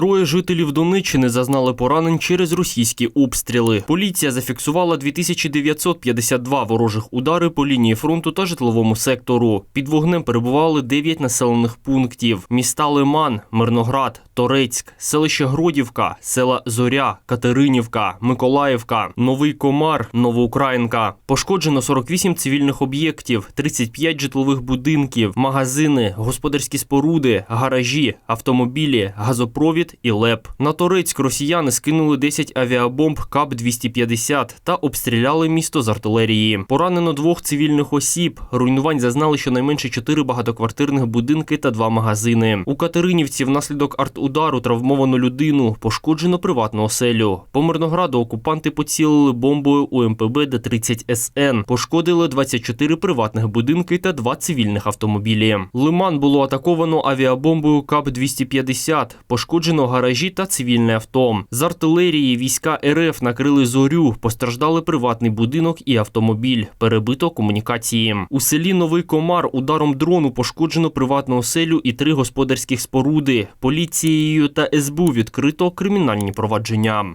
Троє жителів Донеччини зазнали поранень через російські обстріли. Поліція зафіксувала 2952 ворожих удари по лінії фронту та житловому сектору. Під вогнем перебували 9 населених пунктів: міста Лиман, Мирноград, Торецьк, селище Гродівка, села Зоря, Катеринівка, Миколаївка, Новий Комар, Новоукраїнка. Пошкоджено 48 цивільних об'єктів, 35 житлових будинків, магазини, господарські споруди, гаражі, автомобілі, газопровід і ЛЕП. На Торецьк росіяни скинули 10 авіабомб КАП-250 та обстріляли місто з артилерії. Поранено двох цивільних осіб. Руйнувань зазнали щонайменше 4 багатоквартирних будинки та два магазини. У Катеринівці внаслідок артудару травмовано людину, пошкоджено приватну оселю. По Мирнограду окупанти поцілили бомбою у МПБ Д-30 СН. Пошкодили 24 приватних будинки та два цивільних автомобілі. Лиман було атаковано авіабомбою КАП-250. Пошкоджено гаражі та цивільне авто. З артилерії війська РФ накрили зорю. Постраждали приватний будинок і автомобіль. Перебито комунікації. У селі Новий Комар ударом дрону пошкоджено приватну оселю і три господарських споруди. Поліцією та СБУ відкрито кримінальні провадження.